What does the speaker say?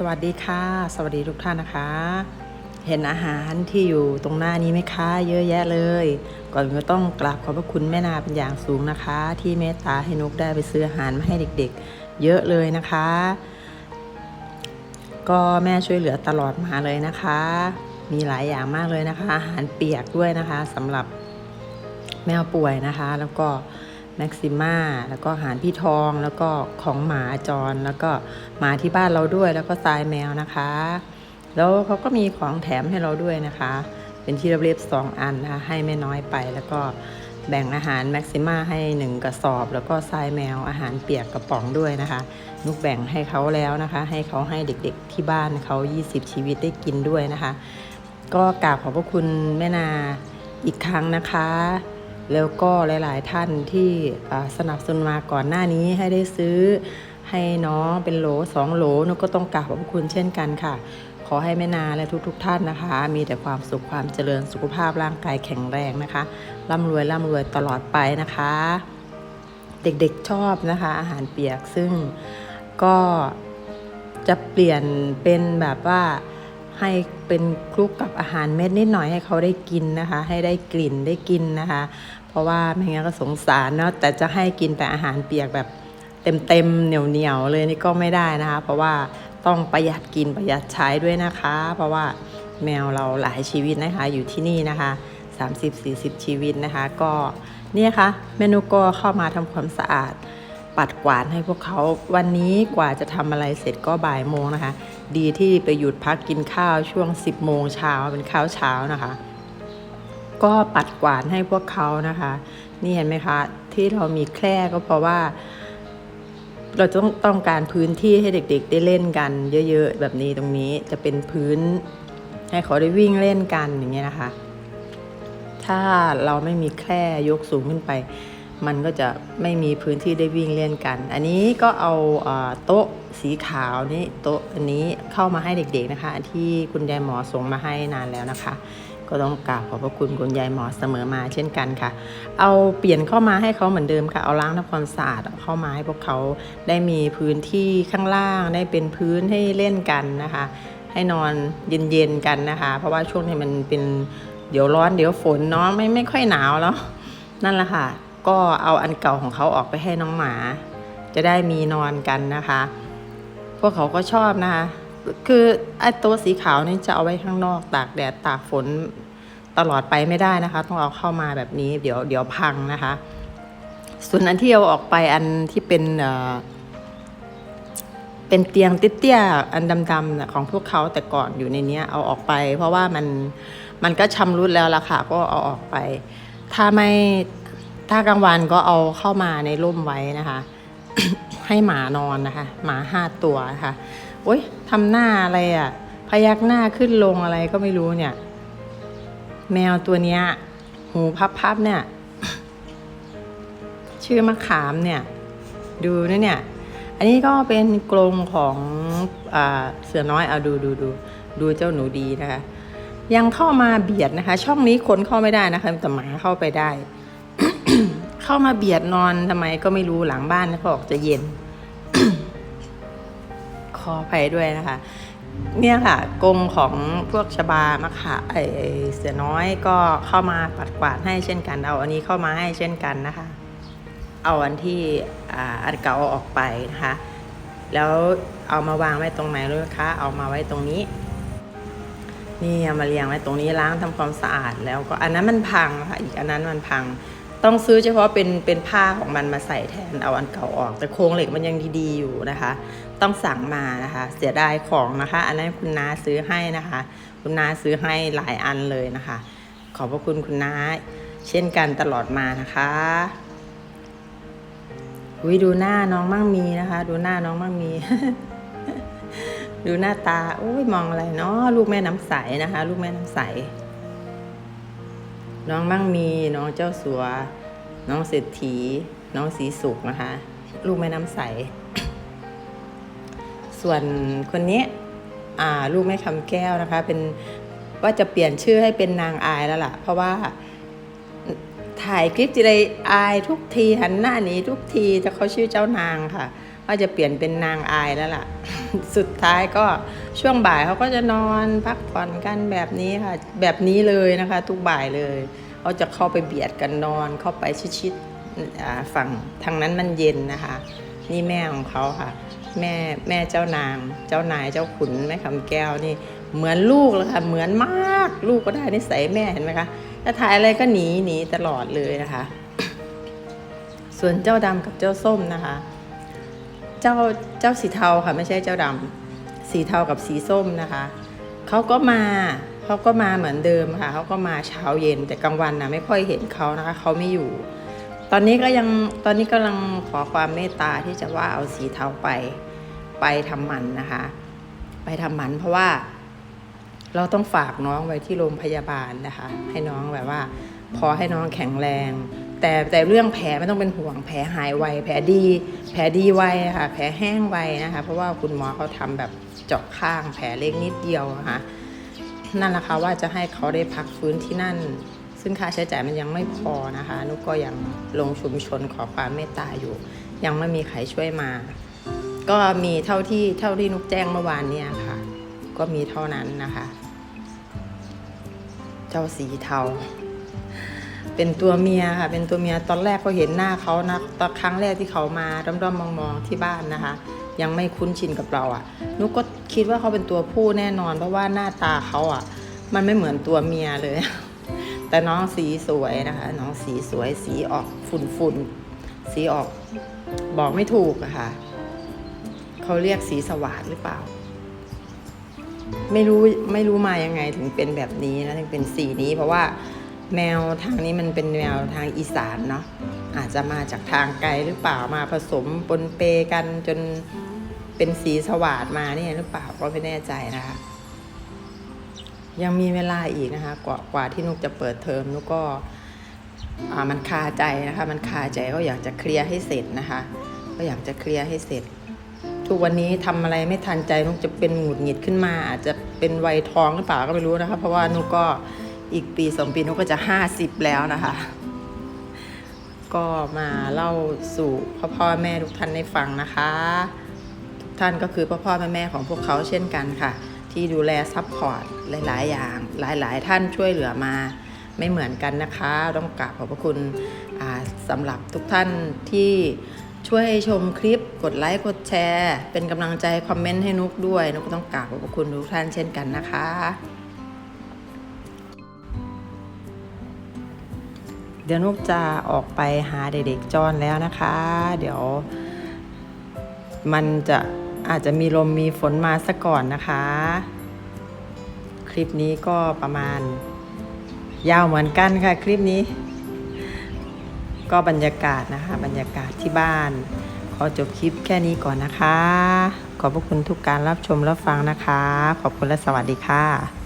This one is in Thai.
สวัสดีค่ะ สวัสดีทุกท่านนะคะ เห็นอาหารที่อยู่ตรงหน้านี้ไหมคะ เยอะแยะเลย ก่อนก็ต้องกราบขอบพระคุณแม่นาเป็นอย่างสูงนะคะ ที่เมตตาให้นกได้ไปซื้ออาหารมาให้เด็กๆ เยอะเลยนะคะ ก็แม่ช่วยเหลือตลอดมาเลยนะคะ มีหลายอย่างมากเลยนะคะ อาหารเปียกด้วยนะคะสำหรับแมวป่วยนะคะ แล้วก็ แม็กซิม่าแล้วก็อาหารพี่ทองแล้วก็ของหมาจร แล้วก็หมาที่บ้านเราด้วยแล้วก็ทรายแมวนะคะ แล้วเขาก็มีของแถมให้เราด้วยนะคะ เป็นที่ระเบียบสองอันนะคะให้ไม่น้อยไปแล้วก็แบ่งอาหารแม็กซิม่าให้หนึ่งกระสอบ แล้วก็ทรายแมวอาหารเปียกกระป๋องด้วยนะคะนุกแบ่งให้เขาแล้วนะคะ ให้เขาให้เด็กๆที่บ้านเขา 20 ชีวิตได้กินด้วยนะคะ ก็กราบขอบพระคุณแม่นาอีกครั้งนะคะ แล้วก็หลาย ๆ ท่านที่สนับสนุนมาก่อนหน้านี้ให้ได้ซื้อให้น้องเป็นโหลสองโหลนุก็ต้องกราบขอบคุณเช่นกันค่ะ ขอให้แม่นาและทุกๆทท่านนะคะ มีแต่ความสุขความเจริญสุขภาพร่างกายแข็งแรงนะคะร่ำรวยร่ำรวยตลอดไปนะคะ เด็กๆชอบนะคะ อาหารเปียกซึ่งก็จะเปลี่ยนเป็นแบบว่าให้เป็นคลุกกับอาหารเม็ดนิดหน่อยให้เขาได้กินนะคะ ให้ได้กลิ่นได้กินนะคะ เพราะว่าไม่งั้นก็สงสารเนาะแต่จะให้กินแต่อาหารเปียกแบบเต็มๆเหนียวๆเลยนี่ก็ไม่ได้นะคะ เพราะว่าต้องประหยัดกินประหยัดใช้ด้วยนะคะ เพราะว่าแมวเราหลายชีวิตนะคะ อยู่ที่นี่นะคะ 30-40 ชีวิตนะคะ ก็เนี่ยค่ะเมนูก็เข้ามาทำความสะอาด ปัดกวาดให้พวกเขาวันนี้กว่าจะทำอะไรเสร็จก็บ่ายโมงนะคะ ดีที่ไปหยุดพักกินข้าวช่วง 10 โมงเช้าเป็นข้าวเช้านะคะ ก็ปัดกวาดให้พวกเขานะคะ นี่เห็นไหมคะ ที่เรามีแคร่ก็เพราะว่า เราต้องต้องการพื้นที่ให้เด็กๆ ได้เล่นกัน เยอะๆ แบบนี้ตรงนี้จะเป็นพื้น ให้เขาได้วิ่งเล่นกันอย่างเงี้ยนะคะ ถ้าเราไม่มีแคร่ยกสูงขึ้นไป มันก็จะไม่มีพื้นที่ได้วิ่งเล่นกัน อันนี้ก็เอาโต๊ะสีขาวนี่โต๊ะอันนี้เข้ามาให้เด็กๆนะคะ ที่คุณยายหมอส่งมาให้นานแล้วนะคะ ก็ต้องกราบขอบพระคุณคุณยายหมอเสมอมาเช่นกันค่ะ เอาเปลี่ยนเข้ามาให้เขาเหมือนเดิมค่ะ เอาล้างทำความสะอาดเอาเข้ามาให้พวกเขาได้มีพื้นที่ข้างล่างได้เป็นพื้นให้เล่นกันนะคะ ให้นอนเย็นๆกันนะคะ เพราะว่าช่วงนี้มันเป็นเดี๋ยวร้อนเดี๋ยวฝนเนาะไม่ไม่ค่อยหนาวแล้วนั่นแหละค่ะ ก็เอาอันเก่าของเขาออกไปให้น้องหมา จะได้มีนอนกันนะคะ พวกเขาก็ชอบนะคะ คือไอ้ตัวสีขาวนี่จะเอาไว้ข้างนอกตากแดดตากฝนตลอดไปไม่ได้นะคะ ต้องเอาเข้ามาแบบนี้ เดี๋ยวเดี๋ยวพังนะคะ ส่วนอันที่เอาออกไปอันที่เป็นเออเป็นเตียงเตี้ยๆอันดำๆของพวกเขาแต่ก่อนอยู่ในนี้เอาออกไป เพราะว่ามันมันก็ชำรุดแล้วล่ะค่ะก็เอาออกไป ถ้าไม่ถ้ากลางวันก็เอาเข้ามาในร่มไว้นะคะ ให้หมานอนนะคะ หมาห้าตัวนะคะ โอ๊ยทำหน้าอะไรอะ่ะ พยักหน้าขึ้นลงอะไรก็ไม่รู้เนี่ย แมวตัวเนี้ย หูพับๆเนี่ย ชื่อมะขามเนี่ย ดูนะเนี่ย อันนี้ก็เป็นกรงของอเสือน้อยเอาดูดูดูดูเจ้าหนูดีนะคะ ยังเข้ามาเบียดนะคะ ช่องนี้คนเข้าไม่ได้นะคะแต่หมาเข้าไปได้ เข้ามาเบียดนอนทำไมก็ไม่รู้หลังบ้านเขาบอกจะเย็น ขออภัยด้วยนะคะ เนี่ยค่ะกรงของพวกชบามะขะไอไอเสือน้อยก็เข้ามาปัดกวาดให้เช่นกันเอาอันนี้เข้ามาให้เช่นกันนะคะ เอาอันที่อันเก่าออกไปนะคะ แล้วเอามาวางไว้ตรงไหนรู้ไหมคะเอามาไว้ตรงนี้นี่เอามาเรียงไว้ตรงนี้ล้างทำความสะอาดแล้วก็อันนั้นมันพังค่ะอีกอันนั้นมันพัง ต้องซื้อเฉพาะเป็นเป็นผ้าของมันมาใส่แทนเอาอันเก่าออก แต่โครงเหล็กมันยังดีๆอยู่นะคะ ต้องสั่งมานะคะ เสียดายของนะคะ อันนั้นคุณน้าซื้อให้นะคะ คุณน้าซื้อให้หลายอันเลยนะคะ ขอบพระคุณคุณน้าเช่นกันตลอดมานะคะวิดูหน้าน้องมั่งมีนะคะ ดูหน้าน้องมั่งมี ดูหน้าตาโอ้ยมองอะไรเนาะลูกแม่น้ำใสนะคะ ลูกแม่น้ำใส น้องมั่งมีน้องเจ้าสัว น้องเศรษฐี น้องสีสุกนะคะ ลูกแม่น้ำใส ส่วนคนนี้อ่าลูกแม่คำแก้วนะคะ เป็นว่าจะเปลี่ยนชื่อให้เป็นนางอายแล้วล่ะ เพราะว่าถ่ายคลิปจิไรอายทุกทีหันหน้าหนีทุกทีแต่เขาชื่อเจ้านางค่ะ ว่าจะเปลี่ยนเป็นนางอายแล้วล่ะ สุดท้ายก็ช่วงบ่ายเขาก็จะนอนพักผ่อนกันแบบนี้ค่ะ แบบนี้เลยนะคะ ทุกบ่ายเลยเขาจะเข้าไปเบียดกันนอน เข้าไปชิดๆฝั่งทางนั้นมันเย็นนะคะ นี่แม่ของเขาค่ะ แม่แม่เจ้านาง เจ้านายเจ้าขุนแม่คำแก้วนี่เหมือนลูกเลยค่ะ เหมือนมาก ลูกก็ได้นิสัยแม่เห็นไหมคะถ้าถ่ายอะไรก็หนีหนีตลอดเลยนะคะ ส่วนเจ้าดำกับเจ้าส้มนะคะ เจ้าเจ้าสีเทาค่ะไม่ใช่เจ้าดำสีเทากับสีส้มนะคะเขาก็มาเขาก็มาเหมือนเดิมค่ะเขาก็มาเช้าเย็นแต่กลางวันนะไม่ค่อยเห็นเขานะคะเขาไม่อยู่ ตอนนี้ก็ยังตอนนี้กำลังขอความเมตตาที่จะว่าเอาสีเทาไปไปทำหมันนะคะ ไปทำหมันเพราะว่า เราต้องฝากน้องไว้ที่โรงพยาบาลนะคะ ให้น้องแบบว่า พอให้น้องแข็งแรง แต่แต่เรื่องแผลไม่ต้องเป็นห่วงแผลหายไวแผลดี แผลดีไวค่ะแผลแห้งไวนะคะ เพราะว่าคุณหมอเขาทำแบบเจาะข้างแผลเล็กนิดเดียวนะคะนั่นแหละค่ะว่าจะให้เขาได้พักฟื้นที่นั่น ซึ่งค่าใช้จ่ายมันยังไม่พอนะคะ นุกก็ยังลงชุมชนขอความเมตตาอยู่ ยังไม่มีใครช่วยมา ก็มีเท่าที่เท่าที่นุกแจ้งเมื่อวานเนี่ยค่ะ ก็มีเท่านั้นนะคะ เจ้าสีเทา เป็นตัวเมียค่ะ เป็นตัวเมียตอนแรกก็เห็นหน้าเขานะตอนครั้งแรกที่เขามาด้อมๆมองๆที่บ้านนะคะ ยังไม่คุ้นชินกับเราอะ่ะนุกก็คิดว่าเขาเป็นตัวผู้แน่นอน เพราะว่าหน้าตาเขาอะ่ะ มันไม่เหมือนตัวเมียเลย แต่น้องสีสวยนะคะ น้องสีสวยสีออกฝุ่นฝุ่นๆสีออกบอกไม่ถูกอะค่ะเขาเรียกสีสวัสดหรือเปล่าไม่รู้ไม่รู้มายังไงถึงเป็นแบบนี้นะถึงเป็นสีนี้เพราะว่า แมวทางนี้มันเป็นแมวทางอีสานเนาะอาจจะมาจากทางไกลหรือเปล่ามาผสมปนเปกันจนเป็นสีสว่าดมาเนี่ยหรือเปล่าก็ไม่แน่ใจนะคะ ยังมีเวลาอีกนะคะ กว่ากว่าที่นุกจะเปิดเทอมนุกก็มันคาใจนะคะ มันคาใจก็อยากจะเคลียร์ให้เสร็จนะคะ ก็อยากจะเคลียร์ให้เสร็จ ทุกวันนี้ทำอะไรไม่ทันใจนุกจะเป็นหงุดหงิดขึ้นมา อาจจะเป็นวัยทองหรือเปล่าก็ไม่รู้นะคะ เพราะว่านุกก็ อีกปีสองปีนุกก็จะห้าสิบแล้วนะคะ ก็มาเล่าสู่พ่อพ่อแม่ทุกท่านได้ฟังนะคะ ทุกท่านก็คือพ่อพ่อแม่แม่ของพวกเขาเช่นกันค่ะ ที่ดูแลซัพพอร์ตหลาย ๆ อย่าง หลาย ๆ ท่านช่วยเหลือมาไม่เหมือนกันนะคะ ต้องกราบขอบพระคุณสำหรับทุกท่านที่ช่วยชมคลิปกดไลค์กดแชร์ เป็นกำลังใจคอมเมนต์ให้นุกด้วย นุกต้องกราบขอบพระคุณทุกท่านเช่นกันนะคะ เดี๋ยวนุกจะออกไปหาเด็กๆจอนแล้วนะคะ เดี๋ยว มันจะอาจจะมีลมมีฝนมาซะก่อนนะคะ คลิปนี้ก็ประมาณ ยาวเหมือนกันค่ะ คลิปนี้ ก็บรรยากาศนะคะ บรรยากาศที่บ้าน ขอจบคลิปแค่นี้ก่อนนะคะ ขอบพระคุณทุกการรับชมรับฟังนะคะ ขอบคุณและสวัสดีค่ะ